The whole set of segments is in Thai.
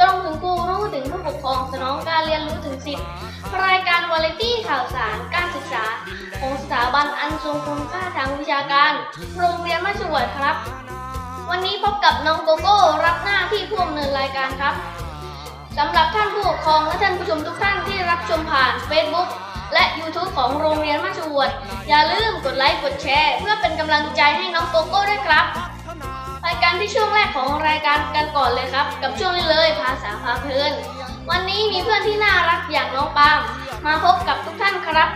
ตรงถึงครูรู้ถึงผู้ปกครองสนองการเรียนรู้ถึงสิทธิ์รายการวาไรตี้ข่าวสารการศึกษา ของสถาบันอันทรงคุณค่าทางวิชาการ โรงเรียนมัชวดครับ วันนี้พบกับน้องโกโก้รับหน้าที่ผู้ดำเนินรายการครับสำหรับท่านผู้ปกครองและท่านผู้ชมทุกท่านที่รับชมผ่าน Facebook และ YouTube ของโรงเรียนมัชวดอย่าลืมกดไลค์กดแชร์ เพื่อเป็นกำลังใจให้น้องโกโก้ด้วยครับ การที่ช่วงแรกของรายการกันก่อนเลยครับ กับช่วงนี้เลยภาษาพาเพลินวันนี้มีเพื่อนที่น่ารักอย่างน้องปาล์มมาพบกับทุกท่านครับ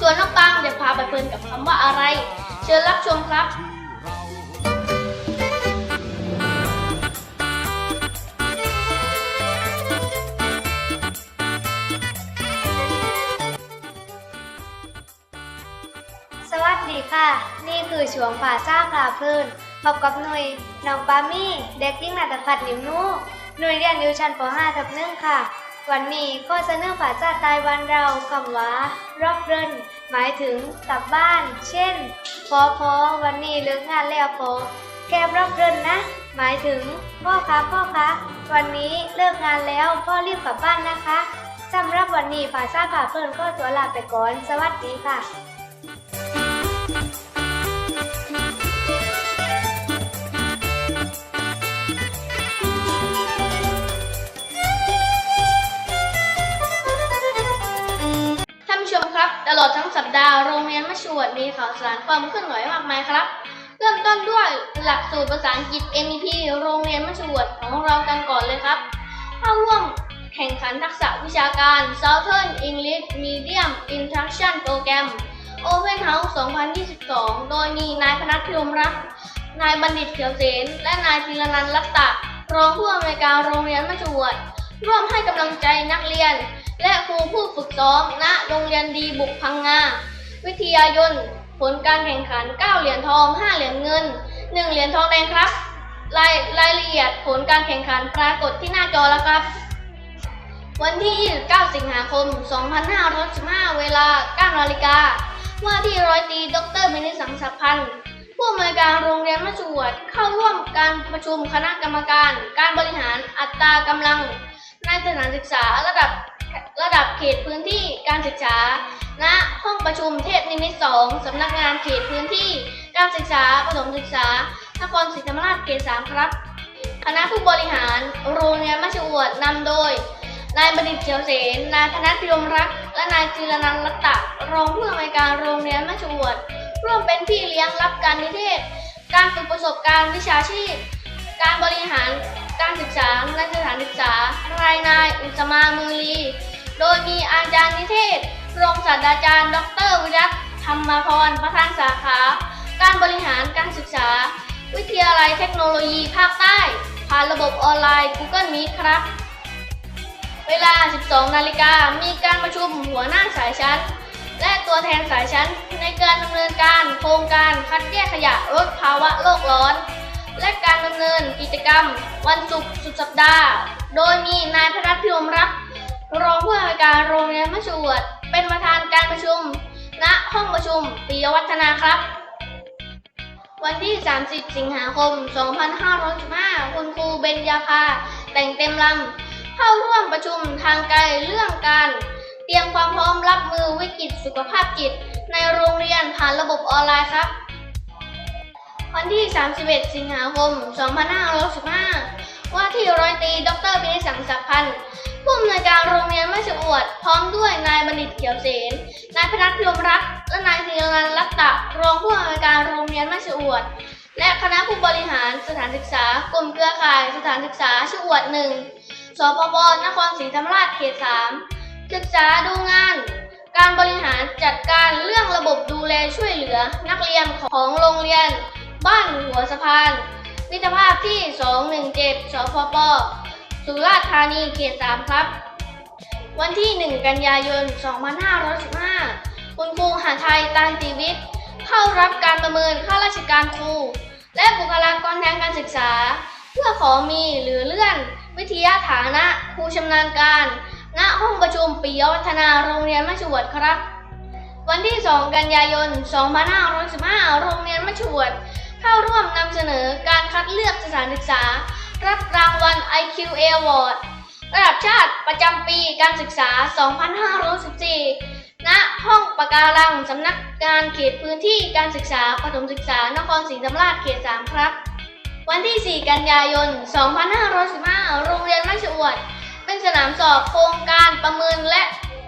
ส่วนน้องปาล์มจะพาไปเพลินกับคำว่าอะไร เชิญรับชมครับสวัสดีค่ะ นี่คือช่วงภาษาพาเพลิน พบกับหน่ยน้องปามี่เด็กยิ่งนาฏพัฒน์นิมนูหน่ยเรียนอยู่ชั้นป .5 ทับหนึ่งค่ะ วันนี้ก็จะเสนอภาษาไทยวันเราคำว่ารอบเรินหมายถึงกลับบ้าน เช่น พอพอวันนี้เลิกงานแล้วพอแค่รอบเรินนะ หมายถึงพ่อคะพ่อคะวันนี้เลิกงานแล้วพ่อรีบกลับบ้านนะคะสำหรับวันนี้ภาษาพาเพลินก็ตัวลาไปก่อน สวัสดีค่ะ มีข่าวสารความเคลื่อนไหวมากมายครับ เริ่มต้นด้วยหลักสูตรภาษาอังกฤษ MEP โรงเรียนมัชวดของเรากันก่อนเลยครับเข้าร่วมแข่งขันทักษะวิชาการ Southern English Medium Instruction Program Open House 2022 โดยมีนายพนัทพิรมรัก นายบัณฑิตเขียวเสน และนายธีรนันท์รัตตะรองผู้อำนวยการโรงเรียนมัชวดร่วมให้กำลังใจนักเรียน และครูผู้ฝึกซ้อมณโรงเรียนดีบุกพังงา วิทยายนผลการแข่งขัน 9 เหรียญทอง 5 เหรียญเงิน 1 เหรียญทองแดงครับ รายรายละเอียดผลการแข่งขันปรากฏที่หน้าจอแล้วครับ วันที่ 29 สิงหาคม 2515เวลา 9 นาฬิกา ว่าที่ร้อยตรีดรมินิสังสพันธ์ผู้อำนวยการโรงเรียนมัชวดเข้าร่วมการประชุมคณะกรรมการ การบริหารอัตรากำลังในสถานศึกษาระดับ ระดับเขตพื้นที่การศึกษา ณ ห้องประชุมเทพนิมิตรสองสำนักงานเขตพื้นที่การศึกษาประถมศึกษานครศรีธรรมราชเขตสามครับ คณะผู้บริหารโรงเรียนมัชวดนำโดย นายบัณฑิตเขียวเสน นายธนัทพิรมรัก และนายจีรนันท์รัตตะรองผู้อำนวยการโรงเรียนมัชวด ร่วมเป็นพี่เลี้ยงรับการนิเทศ การฝึกประสบการณ์วิชาชีพ การบริหาร การศึกษาในสถานศึกษารายนายอุตมามือลี โดยมีอาจารย์นิเทศ รองศาสตราจารย์ ดรวิรัตธรรมพร ประธานสาขา การบริหารการศึกษา วิทยาลัยเทคโนโลยีภาคใต้ ผ่านระบบออนไลน์ Google Meet ครับ เวลา 12 นาฬิกา มีการประชุมหัวหน้าสายชั้น และตัวแทนสายชั้นในการดำเนินการโครงการคัดแยกขยะลดภาวะโลกร้อน และการดำเนินกิจกรรม วันศุกร์สุดสัปดาห์ โดยมีนายพนัทพิรมรักรองผู้อำนวยการโรงเรียนมะชวด เป็นประธานการประชุม ณห้องประชุมปิยวัฒนาครับ วันที่ 30 สิงหาคม 2515คุณครูเบญญาภา แต่งเต็มลำ เข้าร่วมประชุมทางไกลเรื่องการ เตรียมความพร้อมรับมือวิกฤตสุขภาพจิต ในโรงเรียนผ่านระบบออนไลน์ครับ วันที่ 31 สิงหาคม 2515ว่าที่ร้อยตี ดรพินิสังสักพันธ์ ผู้อำนวยการโรงเรียนไม่ชอวด พร้อมด้วยนายบัณฑิตเขียวเสน นายพนัทพิรมรัก และนายธีรนันท์รัตตะ รองผู้อำนวยการโรงเรียนไม่ชอวด และคณะผู้บริหารสถานศึกษากลุ่มเครือข่ายสถานศึกษาชอวดหนึ่งสปปนครศรีธรรมราชเขตสามศึกษาดูงาน การบริหารจัดการเรื่องระบบดูแลช่วยเหลือ นักเรียนของโรงเรียน บ้านหัวสะพาน มิตรภาพที่ 217 สพป สุราษฎร์ธานีเขต 3 ครับ วันที่ 1 กันยายน 2515 คุณครูหาไทยตานตีวิทย์ เข้ารับการประเมินข้าราชการครู และบุคลากรทางการศึกษา เพื่อขอมีหรือเลื่อน วิทยาฐานะครูชำนาญการ ณ ห้องประชุมปิยวัฒนาโรงเรียนมัชวดครับวันที่ 2 กันยายน 2515 โรงเรียนมัชวด เข้าร่วมนำเสนอการคัดเลือกสถานศึกษา รับรางวัล IQA Award ระดับชาติประจำปีการศึกษา 2514ณ ห้องปะการังสำนักงานเขตพื้นที่การศึกษาประถมศึกษานครศรีธรรมราชเขต 3 ครับ วันที่ 4 กันยายน 2515 โรงเรียนมัชอวด เป็นสนามสอบโครงการประเมินและ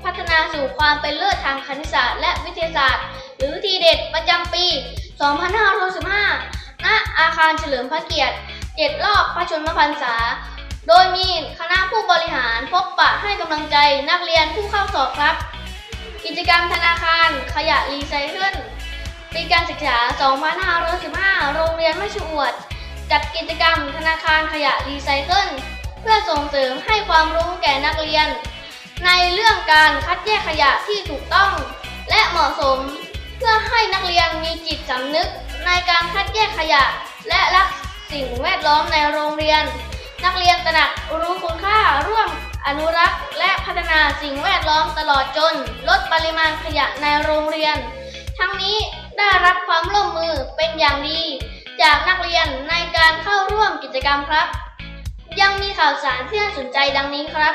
พัฒนาสู่ความเป็นเลิศทางคณิตศาสตร์และวิทยาศาสตร์ หรือทีเด็ดประจำปี 2515ณอาคารเฉลิมพระเกียรติ 7 รอบพระชนมพรรษา โดยมีคณะผู้บริหารพบปะให้กำลังใจนักเรียนผู้เข้าสอบครับ กิจกรรมธนาคารขยะรีไซเคิลปีการศึกษา 2515 โรงเรียนมัชอวด จัดกิจกรรมธนาคารขยะรีไซเคิลเพื่อส่งเสริมให้ความรู้แก่นักเรียน ในเรื่องการคัดแยกขยะที่ถูกต้องและเหมาะสม พื่อให้นักเรียนมีจิตสำนึกในการคัดแยกขยะ และรักสิ่งแวดล้อมในโรงเรียน นักเรียนตระหนักรู้คุณค่าร่วมอนุรักษ์ และพัฒนาสิ่งแวดล้อมตลอดจน ลดปริมาณขยะในโรงเรียน ทั้งนี้ได้รับความร่วมมือเป็นอย่างดี จากนักเรียนในการเข้าร่วมกิจกรรมครับ ยังมีข่าวสารที่น่าสนใจดังนี้ครับ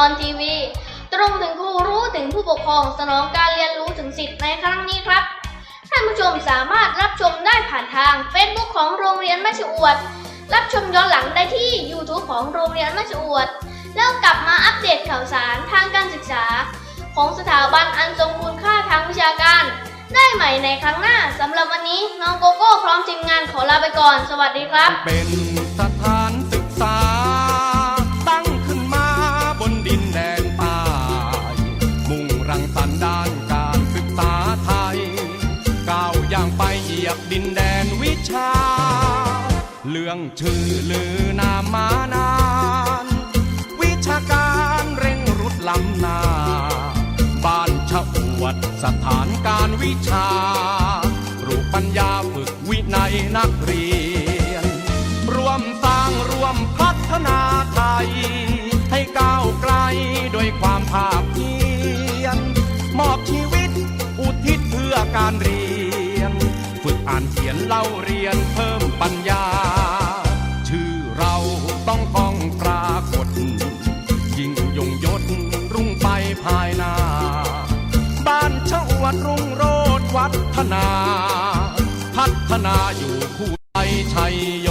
On TV ตรงถึงครูรู้ถึงผู้ปกครองสนองการเรียนรู้ถึงสิทธิ์ในครั้งนี้ครับ ท่านผู้ชมสามารถรับชมได้ผ่านทาง Facebook ของโรงเรียนมัชอวด รับชมย้อนหลังได้ที่ YouTube ของโรงเรียนมัชอวด แล้วกลับมาอัปเดตข่าวสารทางการศึกษา ของสถาบันอันทรงคุณค่าทางวิชาการ ได้ใหม่ในครั้งหน้าสำหรับวันนี้น้องโกโก้พร้อมทีมงานขอลาไปก่อน สวัสดีครับ ไปเหยียบดินแดนวิชา เรื่องชื่อลือนามมานาน วิชาการเร่งรุดล้ำนาบ้านชะอวดสถานการวิชา รูปปัญญาฝึกวินัยนักเรียน ยนเล่าเรียนเพิ่มปัญญา ชื่อเราต้องก้องปรากฏ ยิ่งยงยศรุ่งไปภายนา บ้านชะอวดรุ่งโรดวัฒนา พัฒนาอยู่คู่ใจชัยโย